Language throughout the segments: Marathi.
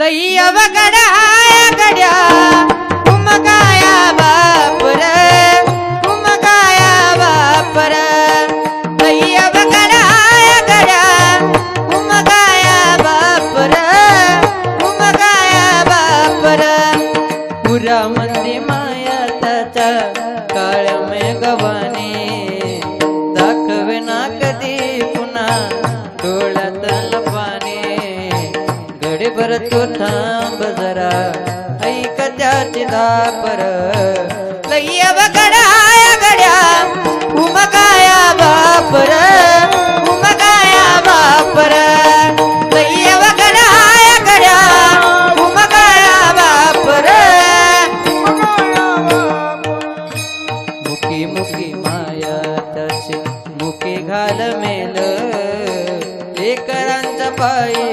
लई अवघडा गड्या उमगाया बापर उमगाया बापर. लई अवघडा गड्या उमगाया बापर उमगाया बापर. पुरा मंदी माया त्याच्या काळ गवानी गडीभर तू थांब जरा. ऐक त्याची दापर लय्या बगडाया गड्या. उमगाया बापर उमगाया बापर लय्या बगडाया गड्या. उमगाया बापर मुकी मुकी माया त्याची मुकी घाल मेल. लेकरांचा पायी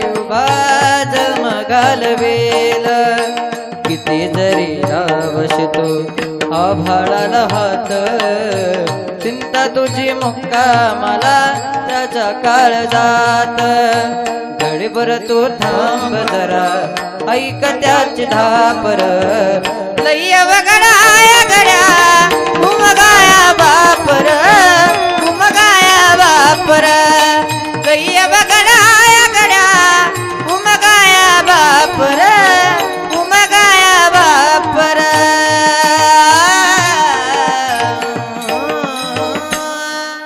कालवेल किती जरी आवशतो तो आभाळाला हात. चिंता तुझी मुक्का मला त्याच्या काळ जात. गडीभर तू थांब जरा ऐक त्याची धापर. लय वगडाया गड्या घुमगाया बापर घुमगाया बापर. लय वगडा